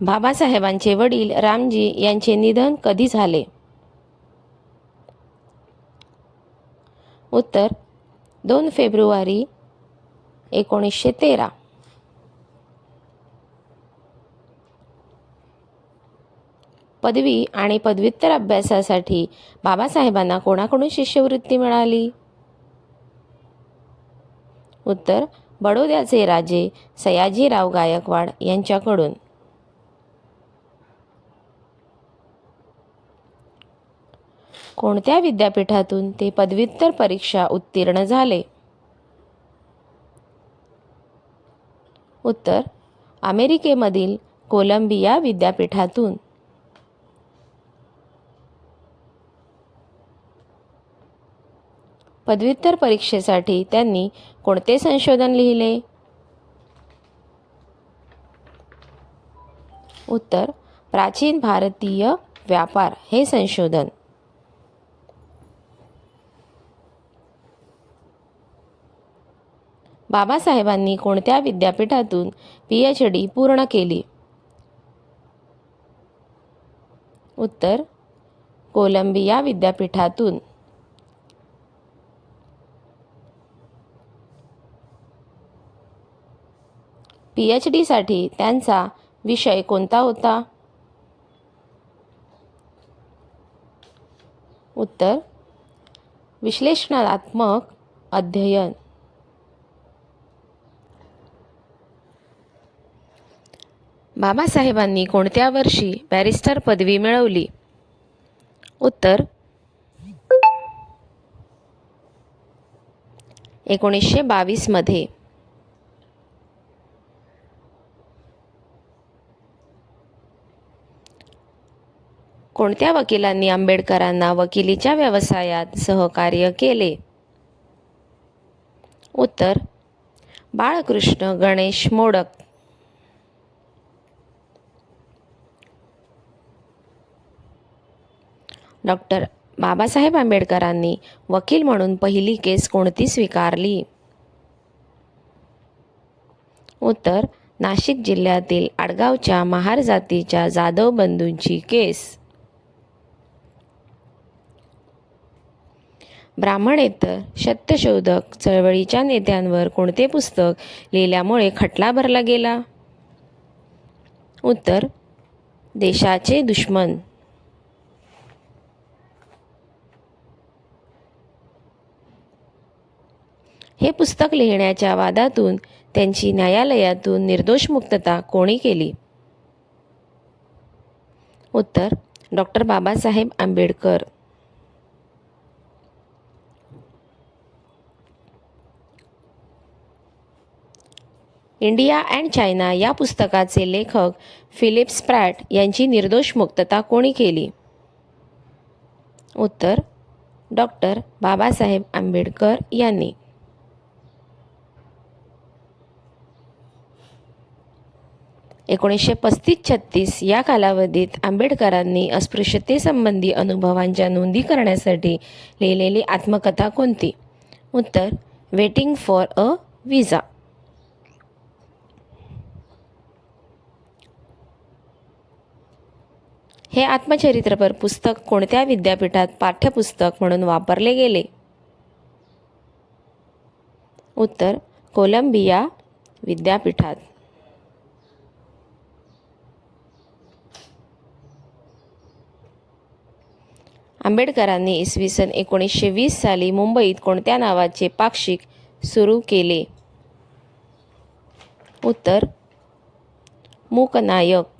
बाबासाहेबांचे वडील रामजी यांचे निधन कधी झाले? उत्तर दोन फेब्रुवारी एकोणीसशे तेरा. पदवी आणि पदव्युत्तर अभ्यासासाठी बाबासाहेबांना कोणाकडून शिष्यवृत्ती मिळाली? उत्तर बडोद्याचे राजे सयाजीराव गायकवाड यांच्याकडून. कोणत्या विद्यापीठातून ते पदव्युत्तर परीक्षा उत्तीर्ण झाले? उत्तर अमेरिकेमधील कोलंबिया विद्यापीठातून. पदव्युत्तर परीक्षेसाठी त्यांनी कोणते संशोधन लिहिले? उत्तर प्राचीन भारतीय व्यापार हे संशोधन. बाबासाहेबांनी कोणत्या विद्यापीठातून पी एच डी पूर्ण केली? उत्तर कोलंबिया विद्यापीठातून. पी एच डीसाठी त्यांचा विषय कोणता होता? उत्तर विश्लेषणात्मक अध्ययन. बाबासाहेबांनी कोणत्या वर्षी बॅरिस्टर पदवी मिळवली? उत्तर एकोणीसशे बावीसमध्ये कोणत्या वकिलांनी आंबेडकरांना वकिलीच्या व्यवसायात सहकार्य केले? उत्तर बाळकृष्ण गणेश मोडक. डॉक्टर बाबासाहेब आंबेडकरांनी वकील म्हणून पहिली केस कोणती स्वीकारली? उत्तर नाशिक जिल्ह्यातील आडगावच्या महार जातीच्या जाधव बंधूंची केस. ब्राह्मणेतर सत्यशोधक चळवळीच्या नेत्यांवर कोणते पुस्तक लिहिल्यामुळे खटला भरला गेला? उत्तर देशाचे दुश्मन. हे पुस्तक लिहिण्याच्या वादातून त्यांची न्यायालयातून निर्दोष मुक्तता कोणी केली? उत्तर doctor Babasaheb Ambedkar. India and China या पुस्तकाचे लेखक फिलिप स्प्रॅट यांची निर्दोष मुक्तता कोणी केली? उत्तर डॉक्टर बाबासाहेब आंबेडकर यांनी. एकोणीसशे पस्तीस छत्तीस या कालावधीत आंबेडकरांनी अस्पृश्यतेसंबंधी अनुभवांच्या नोंदी करण्यासाठी लिहिलेली आत्मकथा कोणती? उत्तर वेटिंग फॉर अ विजा हे आत्मचरित्रपर पुस्तक कोणत्या विद्यापीठात पाठ्यपुस्तक म्हणून वापरले गेले? उत्तर कोलंबिया विद्यापीठात. आंबेडकरांनी इसवी सन एकोणीसशे वीस साली मुंबईत कोणत्या नावाचे पाक्षिक सुरू केले? उत्तर मूकनायक.